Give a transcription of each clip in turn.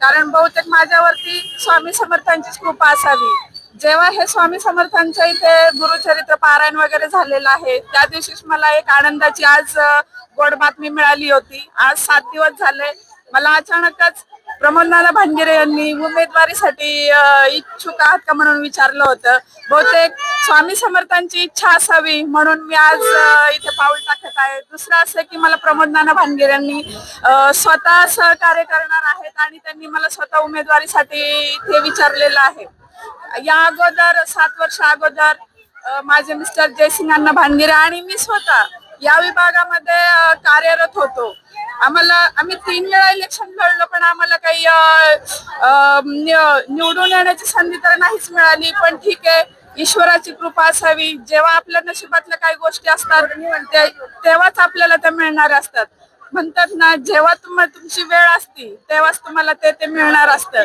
कारण बहुतेक माझ्यावरती स्वामी समर्थांचीच कृपा असावी. जेव्हा हे स्वामी समर्थांच्या इथे गुरुचरित्र पारायण वगैरे झालेलं आहे त्या दिवशीच मला एक आनंदाची आज गोड बातमी मिळाली होती. आज सात दिवस झाले. मला अचानकच प्रमोदनाना भांगिरे यांनी उमेदवारीसाठी इच्छुक आहात का म्हणून विचारलं होतं. बहुतेक स्वामी समर्थांची इच्छा असावी म्हणून मी आज इथे पाऊल टाकत आहे दुसरं असं की मला प्रमोद नाना भानगिरे यांनी स्वतः सहकार्य करणार आहेत आणि त्यांनी मला स्वतः उमेदवारीसाठी इथे विचारलेलं आहे. या अगोदर सात वर्ष अगोदर माझे मिस्टर जयसिंग अण्णा भानगिरे आणि मी स्वतः या विभागामध्ये कार्यरत होतो. आम्हाला आम्ही तीन वेळा इलेक्शन लढलो पण आम्हाला काही निवडून येण्याची संधी तर नाहीच मिळाली पण ठीक आहे. ईश्वराची कृपा असावी. जेव्हा आपल्या नशिबातल्या काही गोष्टी असतात तेव्हाच आपल्याला त्या मिळणार असतात. म्हणतात ना जेव्हा तुम्हाला तुमची वेळ असती तेव्हाच तुम्हाला ते ते मिळणार असतं.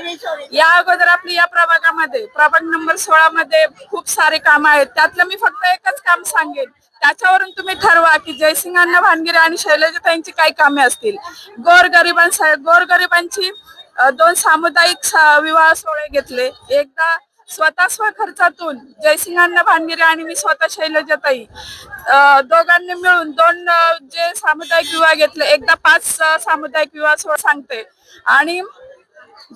या अगोदर आपली या प्रभागामध्ये प्रभाग नंबर सोळा मध्ये खूप सारे काम आहेत. त्यातलं मी फक्त एकच काम सांगेन. त्याच्यावरून तुम्ही ठरवा की जयसिंगांना भानगिरे आणि शैलजाताईंची काही कामे असतील. गोरगरिबांसाठी गोरगरिबांची दोन सामुदायिक सा- विवाह सोहळे घेतले. एकदा स्वतः स्वखर्चातून जयसिंगांना भानगिरे आणि मी स्वतः शैलजाताई दोघांनी मिळून दोन जे सामुदायिक विवाह घेतले एकदा पाच सामुदायिक विवाह सोहळा सांगते. आणि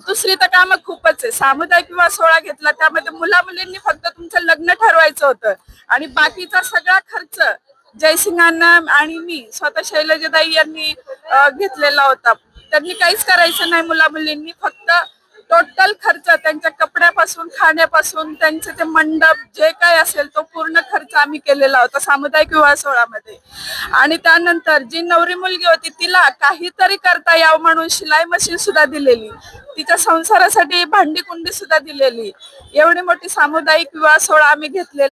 दुसरी तर कामं खूपच आहे. सामुदायिक विवाह सोहळा घेतला त्यामध्ये मुला मुलींनी फक्त तुमचं लग्न ठरवायचं होतं. आणि बाकीचा सगळा खर्च जयसिंगांना आणि मी स्वतः शैलजाताई यांनी घेतलेला होता. त्यांनी काहीच करायचं नाही मुला मुलींनी फक्त कपड्यापासून खाण्यापासून त्यांचे ते मंडप जे काय असेल तो पूर्ण खर्च आम्ही केलेला होता सामुदायिक विवाह सोहळ्यामध्ये. आणि त्यानंतर जी नवरी मुलगी होती तिला काहीतरी करता यावं म्हणून शिलाई मशीन सुद्धा दिलेली. तिच्या संसारासाठी भांडी कुंडी सुद्धा दिलेली. एवढी मोठी सामुदायिक विवाह सोहळा आम्ही घेतलेला.